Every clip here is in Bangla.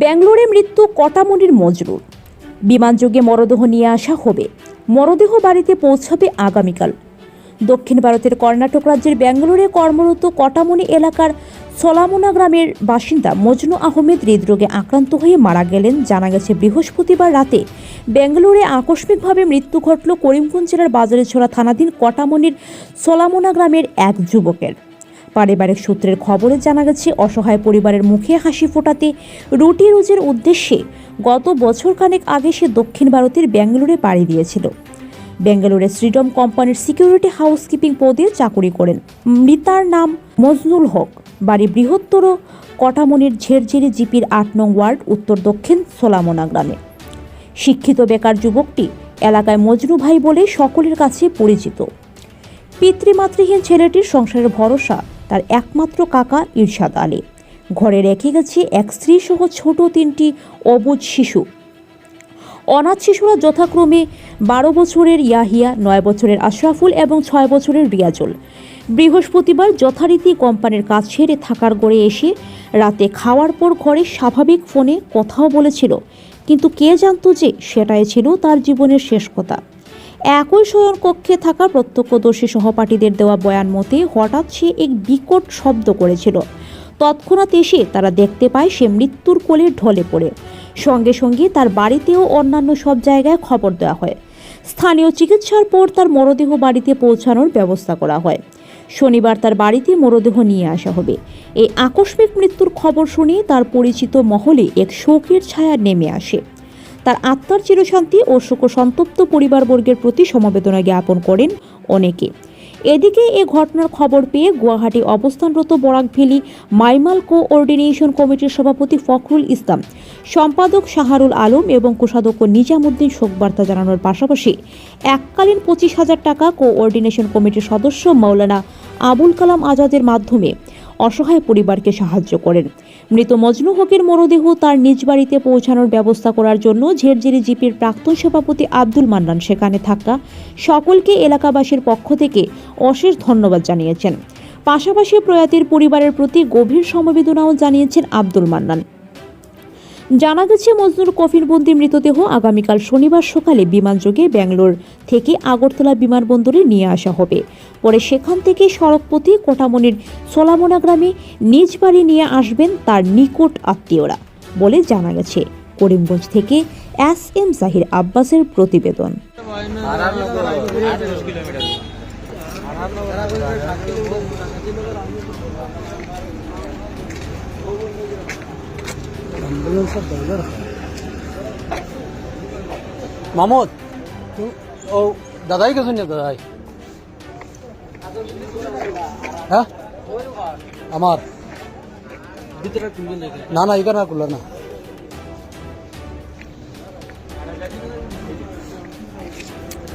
ব্যাঙ্গালোরে মৃত্যু কটামনির মজরুর। বিমানযোগে মরদেহ নিয়ে আসা হবে। মরদেহ বাড়িতে পৌঁছাবে আগামীকাল। দক্ষিণ ভারতের কর্ণাটক রাজ্যের ব্যাঙ্গালোরে কর্মরত কটামনি এলাকার সলামোনা গ্রামের বাসিন্দা মজনু আহমেদ হৃদরোগে আক্রান্ত হয়ে মারা গেলেন। জানা গেছে, বৃহস্পতিবার রাতে ব্যাঙ্গালোরে আকস্মিকভাবে মৃত্যু ঘটল করিমগঞ্জ জেলার বাজারে ছোড়া থানাধীন কটামনির সলামোনা গ্রামের এক যুবকের। পারিবারিক সূত্রের খবরে জানা গেছে, অসহায় পরিবারের মুখে হাসি ফোটাতে রুটি রোজের উদ্দেশ্যে গত বছর বছরখানেক আগে সে দক্ষিণ ভারতের ব্যাঙ্গালোরে পাড়ি দিয়েছিল। ব্যাঙ্গালোরের শ্রীডম কোম্পানির সিকিউরিটি হাউসকিপিং পদে চাকুরি করেন। মৃতার নাম মজনুল হক। বাড়ি বৃহত্তর কটামনির ঝেরঝেরি জিপির আট নং ওয়ার্ড, উত্তর দক্ষিণ সোলামোনা গ্রামে। শিক্ষিত বেকার যুবকটি এলাকায় মজনু ভাই বলে সকলের কাছে পরিচিত। পিতৃমাতৃহীন ছেলেটির সংসারের ভরসা তার একমাত্র কাকা ইরশাদ আলী। ঘরে রেখে গেছে এক স্ত্রী সহ ছোট তিনটি অবুজ শিশু। অনাথ শিশুরা যথাক্রমে বারো বছরের ইয়াহিয়া, নয় বছরের আশরাফুল এবং ছয় বছরের রিয়াজুল। বৃহস্পতিবার যথারীতি কোম্পানির কাজ ছেড়ে থাকার গড়ে এসে রাতে খাওয়ার পর ঘরে স্বাভাবিক ফোনে কথাও বলেছিল। কিন্তু কে জানতো যে সেটাই ছিল তার জীবনের শেষ কথা। একই শয়ন কক্ষে থাকা প্রত্যক্ষদর্শী সহপাঠীদের দেওয়া বয়ান মতে হঠাৎ সে এক বিকট শব্দ করেছিল। তৎক্ষণাৎ এসে তারা দেখতে পায় সে মৃত্যুর কোলে ঢলে পড়ে। সঙ্গে সঙ্গে তার বাড়িতেও অন্যান্য সব জায়গায় খবর দেওয়া হয়। স্থানীয় চিকিৎসার পর তার মরদেহ বাড়িতে পৌঁছানোর ব্যবস্থা করা হয়। শনিবার তার বাড়িতে মরদেহ নিয়ে আসা হবে। এই আকস্মিক মৃত্যুর খবর শুনে তার পরিচিত মহলে এক শোকের ছায়া নেমে আসে। তার আত্মার চিরশান্তি ও শোকসন্তপ্ত পরিবারবর্গের প্রতি সমবেদনা জ্ঞাপন করেন অনেকে। এদিকে এ ঘটনার খবর পেয়ে গুয়াহাটি অবস্থানরত বরাকভেলি মাইমাল কোঅর্ডিনেশন কমিটির সভাপতি ফখরুল ইসলাম, সম্পাদক শাহারুল আলম এবং কোষাধ্যক্ষ নিজামুদ্দিন শোকবার্তা জানানোর পাশাপাশি এককালীন পঁচিশ হাজার টাকা কোঅর্ডিনেশন কমিটির সদস্য মাওলানা আবুল কালাম আজাদের মাধ্যমে অসহায় পরিবারকে সাহায্য করেন। মৃত মজনু হকের মরদেহ তার নিজ বাড়িতে পৌঁছানোর ব্যবস্থা করার জন্য ঝেরঝেরি জিপির প্রাক্তন সভাপতি আব্দুল মান্নান সেখানে থাকা সকলকে এলাকাবাসীর পক্ষ থেকে অশেষ ধন্যবাদ জানিয়েছেন। পাশাপাশি প্রয়াতের পরিবারের প্রতি গভীর সমবেদনাও জানিয়েছেন আব্দুল মান্নান। জানা গেছে, মজনুর কফিনবন্দি মৃতদেহ আগামীকাল শনিবার সকালে বিমানযোগে ব্যাঙ্গালোর থেকে আগরতলা বিমানবন্দরে নিয়ে আসা হবে। পরে সেখান থেকে সড়কপথে কোটামনির সোলামোনা গ্রামে নিজ বাড়ি নিয়ে আসবেন তার নিকট আত্মীয়রা বলে জানা গেছে। করিমগঞ্জ থেকে এস এম জাহির আব্বাসের প্রতিবেদন। মামদ ও, দাদাই গেছেন না দাদাই? হ্যাঁ? আমার। না না এখানে করল না।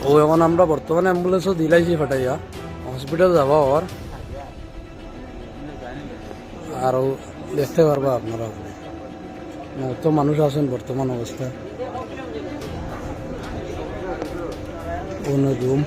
ও, এখন আমরা বর্তমানে অ্যাম্বুলেন্সও দিলাইছি ফাটাইয়া। হসপিটাল যাবা আর দেখতে পারবা আপনারা। হ্যাঁ, তো মানুষ আছেন বর্তমান অবস্থা। কোনো রুম